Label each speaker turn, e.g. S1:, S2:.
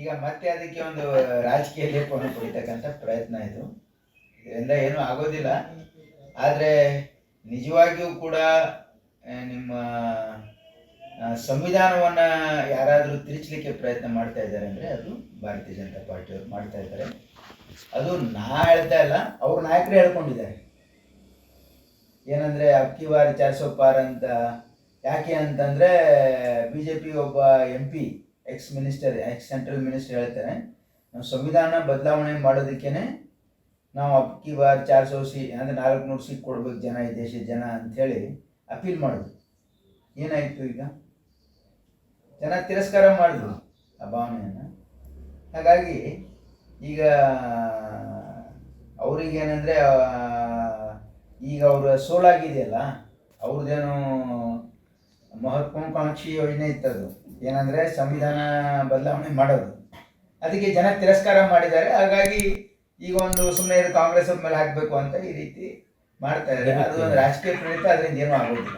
S1: ಈಗ ಮತ್ತೆ ಅದಕ್ಕೆ ಒಂದು ರಾಜಕೀಯ ಲೇಪವನ್ನು ಕೊಡಿತಕ್ಕಂಥ ಪ್ರಯತ್ನ ಇದು. ಇದರಿಂದ ಏನೂ ಆಗೋದಿಲ್ಲ. ಆದರೆ ನಿಜವಾಗಿಯೂ ಕೂಡ ನಿಮ್ಮ ಸಂವಿಧಾನವನ್ನು ಸಂವಿಧಾನವನ್ನ ಯಾರಾದರೂ ತಿರುಚಲಿಕ್ಕೆ ಪ್ರಯತ್ನ ಮಾಡ್ತಾ ಇದ್ದಾರೆ ಅಂದರೆ ಅದು ಭಾರತೀಯ ಜನತಾ ಪಾರ್ಟಿಯವರು ಮಾಡ್ತಾ ಇದ್ದಾರೆ. ಅದು ನಾ ಹೇಳ್ತಾ ಇಲ್ಲ, ಅವ್ರ ನಾಯಕರು ಹೇಳ್ಕೊಂಡಿದ್ದಾರೆ. ಏನಂದರೆ ಅಕ್ಕಿ ಬಾರಿ ಚಾರ್ಸೋಪಾರ್ ಅಂತ, ಯಾಕೆ ಅಂತಂದರೆ ಬಿ ಜೆ ಪಿ ಒಬ್ಬ M P ex minister ex central minister ಹೇಳ್ತಾರೆ. ನಾವು ಸಂವಿಧಾನ ಬದಲಾವಣೆ ಮಾಡೋದಕ್ಕೇನೆ ನಾವು ಅಕ್ಕಿ ಬಾರ್ ಚಾರ್ ಸೌ ಸಿ ಅಂದರೆ ನಾಲ್ಕುನೂರು ಸೀಟ್ ಕೊಡ್ಬೇಕು ಜನ, ಈ ದೇಶದ ಜನ ಅಂಥೇಳಿ ಅಪೀಲ್ ಮಾಡಿದ್ರು. ಏನಾಯಿತು ಈಗ? ಜನ ತಿರಸ್ಕಾರ ಮಾಡಿದ್ರು ಆ ಭಾವನೆಯನ್ನು. ಹಾಗಾಗಿ ಈಗ ಅವ್ರಿಗೇನೆಂದರೆ ಈಗ ಅವರ ಸೋಲಾಗಿದೆಯಲ್ಲ ಅವ್ರದ್ದೇನು ಮಹತ್ವಾಕಾಂಕ್ಷಿ ಯೋಜನೆ ಇತ್ತದು. ಏನಂದರೆ ಸಂವಿಧಾನ ಬದಲಾವಣೆ ಮಾಡೋದು. ಅದಕ್ಕೆ ಜನ ತಿರಸ್ಕಾರ ಮಾಡಿದ್ದಾರೆ. ಹಾಗಾಗಿ ಈಗ ಒಂದು ಸುಮ್ಮನೆ ಕಾಂಗ್ರೆಸ್ ಮೇಲೆ ಹಾಕಬೇಕು ಅಂತ ಈ ರೀತಿ ಮಾಡ್ತಾ ಇದ್ದಾರೆ. ಅದು ಒಂದು ರಾಜಕೀಯ ಪ್ರೇರಿತ, ಅದರಿಂದ ಏನೂ ಆಗೋದಿಲ್ಲ.